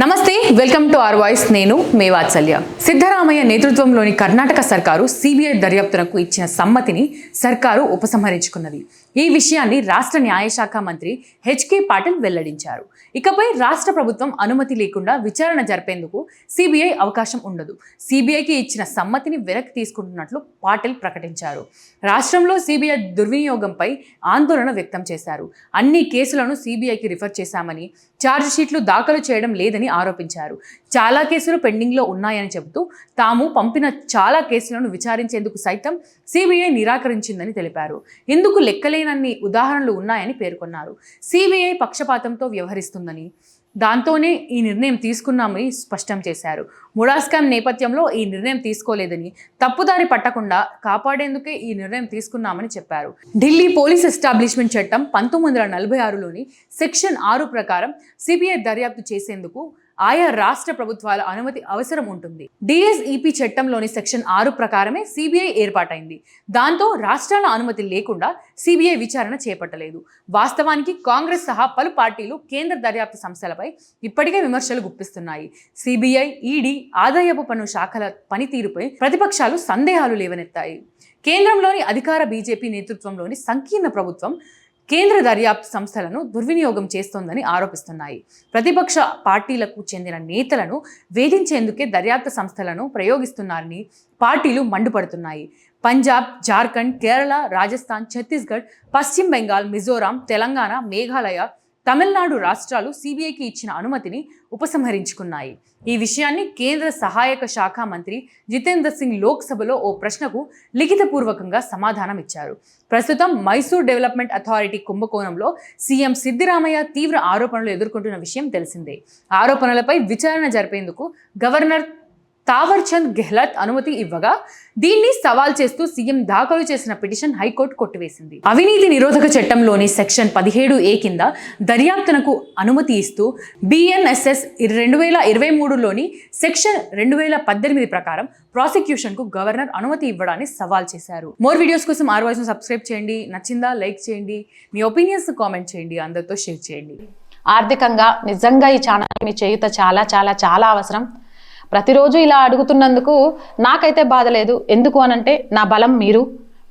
నమస్తే welcome to are voice. నేను మే వాత్సల్య. సిద్ధరామయ్య నేతృత్వంలోని కర్ణాటక సర్కారు సిబిఐ దర్యాప్తునకు ఇచ్చిన సమ్మతిని సర్కారు ఉపసంహరించుకున్నది. ఈ విషయాన్ని రాష్ట్ర న్యాయశాఖ మంత్రి హెచ్కే పాటిల్ వెల్లడించారు. ఇకపై రాష్ట్ర ప్రభుత్వం అనుమతి లేకుండా విచారణ జరిపేందుకు సిబిఐ అవకాశం ఉండదు. సిబిఐకి ఇచ్చిన సమ్మతిని వెనక్కి తీసుకుంటున్నట్లు పాటిల్ ప్రకటించారు. రాష్ట్రంలో సిబిఐ దుర్వినియోగంపై ఆందోళన వ్యక్తం చేశారు. అన్ని కేసులను సిబిఐకి రిఫర్ చేశామని ఛార్జ్ షీట్లు దాఖలు చేయడం లేదని ఆరోపించారు. చాలా కేసులు పెండింగ్లో ఉన్నాయని చెబుతూ తాము పంపిన చాలా కేసులను విచారించేందుకు సైతం సిబిఐ నిరాకరించిందని తెలిపారు. ఇందుకు లెక్కలేనన్ని ఉదాహరణలు ఉన్నాయని పేర్కొన్నారు. సిబిఐ పక్షపాతంతో వ్యవహరిస్తుందని దాంతోనే ఈ నిర్ణయం తీసుకున్నామని స్పష్టం చేశారు. ముడా స్కామ్ నేపథ్యంలో ఈ నిర్ణయం తీసుకోలేదని తప్పుదారి పట్టకుండా కాపాడేందుకే ఈ నిర్ణయం తీసుకున్నామని చెప్పారు. ఢిల్లీ పోలీస్ ఎస్టాబ్లిష్మెంట్ చట్టం పంతొమ్మిది వందల నలభై ఆరులోని సెక్షన్ ఆరు ప్రకారం సిబిఐ దర్యాప్తు చేసేందుకు ఆయా రాష్ట్ర ప్రభుత్వాల అనుమతి అవసరం ఉంటుంది. డిఎస్ఈపి చట్టంలోని సెక్షన్ ఆరు ప్రకారమే సిబిఐ ఏర్పాటైంది. దాంతో రాష్ట్రాల అనుమతి లేకుండా సిబిఐ విచారణ చేపట్టలేదు. వాస్తవానికి కాంగ్రెస్ సహా పలు పార్టీలు కేంద్ర దర్యాప్తు సంస్థలపై ఇప్పటికే విమర్శలు గుప్పిస్తున్నాయి. సిబిఐ ఈడీ ఆదాయపు పన్ను శాఖల పనితీరుపై ప్రతిపక్షాలు సందేహాలు లేవనెత్తాయి. కేంద్రంలోని అధికార బీజేపీ నేతృత్వంలోని సంకీర్ణ ప్రభుత్వం కేంద్ర దర్యాప్తు సంస్థలను దుర్వినియోగం చేస్తోందని ఆరోపిస్తున్నాయి. ప్రతిపక్ష పార్టీలకు చెందిన నేతలను వేధించేందుకే దర్యాప్తు సంస్థలను ప్రయోగిస్తున్నారని పార్టీలు మండిపడుతున్నాయి. పంజాబ్ జార్ఖండ్ కేరళ రాజస్థాన్ ఛత్తీస్గఢ్ పశ్చిమ బెంగాల్ మిజోరాం తెలంగాణ మేఘాలయ తమిళనాడు రాష్ట్రాలు సిబిఐకి ఇచ్చిన అనుమతిని ఉపసంహరించుకున్నాయి. ఈ విషయాన్ని కేంద్ర సహాయక శాఖ మంత్రి జితేందర్ సింగ్ లోక్సభలో ఓ ప్రశ్నకు లిఖితపూర్వకంగా సమాధానం ఇచ్చారు. ప్రస్తుతం మైసూర్ డెవలప్మెంట్ అథారిటీ కుంభకోణంలో సీఎం సిద్దిరామయ్య తీవ్ర ఆరోపణలు ఎదుర్కొంటున్న విషయం తెలిసిందే. ఆరోపణలపై విచారణ జరిపేందుకు గవర్నర్ తావర్చంద్ గెహ్లత్ అనుమతి ఇవ్వగా దీన్ని సవాల్ చేస్తూ సీఎం దాఖలు చేసిన పిటిషన్ హైకోర్టు కొట్టివేసింది. అవినీతి నిరోధక చట్టంలోని సెక్షన్ పదిహేడు ఏ కింద దర్యాప్తునకు అనుమతి ఇస్తూ బిఎన్ఎస్ఎస్ రెండు వేల ఇరవై మూడులోని సెక్షన్ రెండు వేల పద్దెనిమిది ప్రకారం ప్రాసిక్యూషన్కు గవర్నర్ అనుమతి ఇవ్వడాన్ని సవాల్ చేశారు. మోర్ వీడియోస్ కోసం ఆరు వాయిస్ను సబ్స్క్రైబ్ చేయండి నచ్చిందా లైక్ చేయండి మీ ఒపీనియన్స్ కామెంట్ చేయండి అందరితో షేర్ చేయండి. ఆర్థికంగా నిజంగా ఈ ఛానల్ మీ చేయుత చాలా చాలా చాలా అవసరం. ప్రతిరోజు ఇలా అడుగుతున్నందుకు నాకైతే బాధ లేదు. ఎందుకు అనంటే నా బలం మీరు.